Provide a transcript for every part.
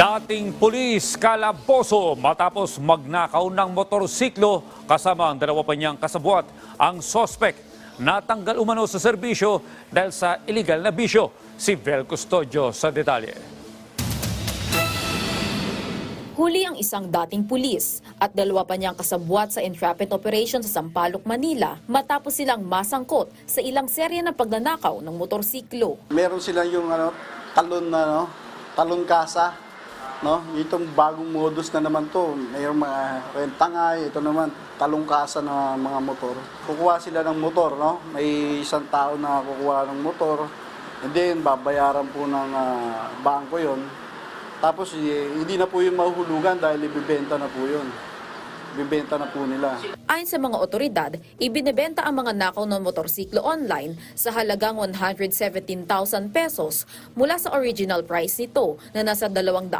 Dating pulis Calaboso matapos magnakaw ng motorsiklo kasama ang dalawa pa niyang kasabwat. Ang sospek natanggal umano sa serbisyo dahil sa illegal na bisyo. Si Vel Custodio sa detalye. Huli ang isang dating pulis at dalawa pa niyang kasabwat sa entrapment operation sa Sampaloc, Manila matapos silang masangkot sa ilang serye ng pagnanakaw ng motorsiklo. meron sila yung ano, talon na no, talon kasa, no? Itong bagong modus na naman to, mayroong mga rentangay, ito naman talong kasa na mga motor. Kukuha sila ng motor, no? May isang tao na kukuha ng motor, and then babayaran po ng ah, bangko 'yon. Tapos eh, hindi na po yung mahuhulugan dahil ibibenta na po yun. Ibibenta na po nila. Ayon sa mga otoridad, ibinebenta ang mga nakaw ng motorsiklo online sa halagang 117,000 pesos mula sa original price nito na nasa 200,000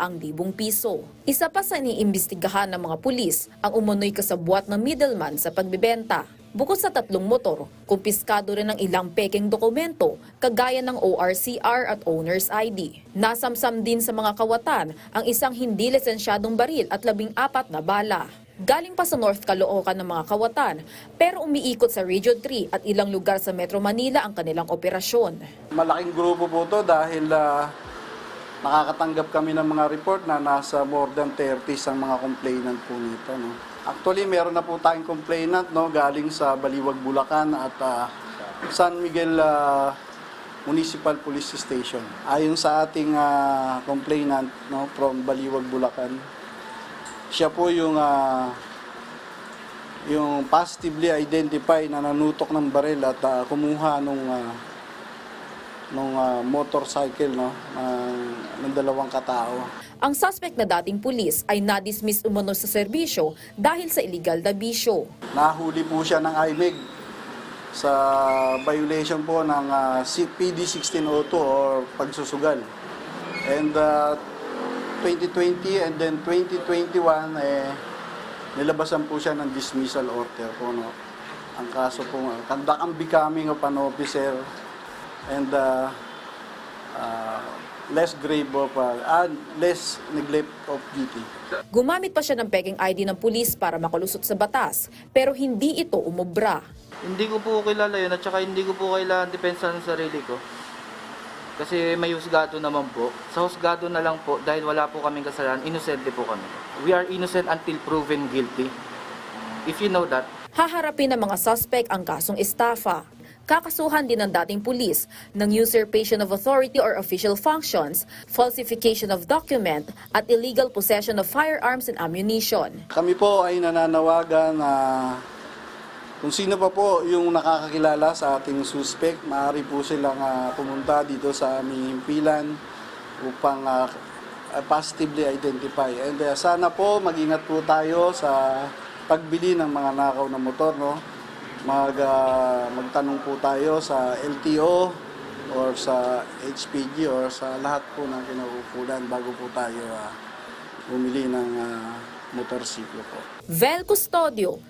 piso. Isa pa sa iniimbestigahan ng mga pulis ang umunoy kasabwat ng middleman sa pagbibenta. Bukod sa tatlong motor, kumpiskado rin ang ilang peking dokumento kagaya ng ORCR at Owner's ID. Nasamsam din sa mga kawatan ang isang hindi lisensyadong baril at labing apat na bala. Galing pa sa North Caloocan ng mga kawatan, pero umiikot sa Region 3 at ilang lugar sa Metro Manila ang kanilang operasyon. Malaking grupo po to dahil ah, nakakatanggap kami ng mga report na nasa more than 30 ang mga complainant po nito. No? Actually, meron na po tayong complainant no, galing sa Baliwag, Bulacan at ah, San Miguel ah, Municipal Police Station. Ayon sa ating ah, complainant no, from Baliwag, Bulacan, siya po yung ah, yung positively identify na nanutok ng baril at ah, kumuha nung ah, nung ah, motorcycle no ng, ng dalawang katao. Ang suspect na dating pulis ay na-dismiss umano sa serbisyo dahil sa illegal na bisyo. Nahuli po siya ng IMEG sa violation po ng ah, CPD 1602 or pagsusugal. And ah, 2020 and then 2021 eh nilabasan po siya ng dismissal order po no. Ang kaso po conduct and becoming of an officer and uh, uh, less grave of uh, ah, less neglect of duty. Gumamit pa siya ng peking ID ng pulis para makalusot sa batas, pero hindi ito umubra. Hindi ko po kilala yun at saka hindi ko po kailangan depensa ng sarili ko. Kasi may husgado naman po. Sa husgado na lang po, dahil wala po kaming kasalanan, innocent po kami. We are innocent until proven guilty. If you know that, Haharapin ng mga suspect ang kasong estafa. Kakasuhan din ng dating pulis ng usurpation of authority or official functions, falsification of document, at illegal possession of firearms and ammunition. Kami po ay nananawagan na kung sino pa po yung nakakakilala sa ating suspect, maaari po silang ah, pumunta dito sa aming himpilan upang ah, positively identify. And ah, sana po magingat po tayo sa pagbili ng mga nakaw na motor. No? Mag, ah, magtanong po tayo sa LTO or sa HPG or sa lahat po ng kinauukulan bago po tayo ah, bumili ng ah, motorsiklo po. Vel Custodio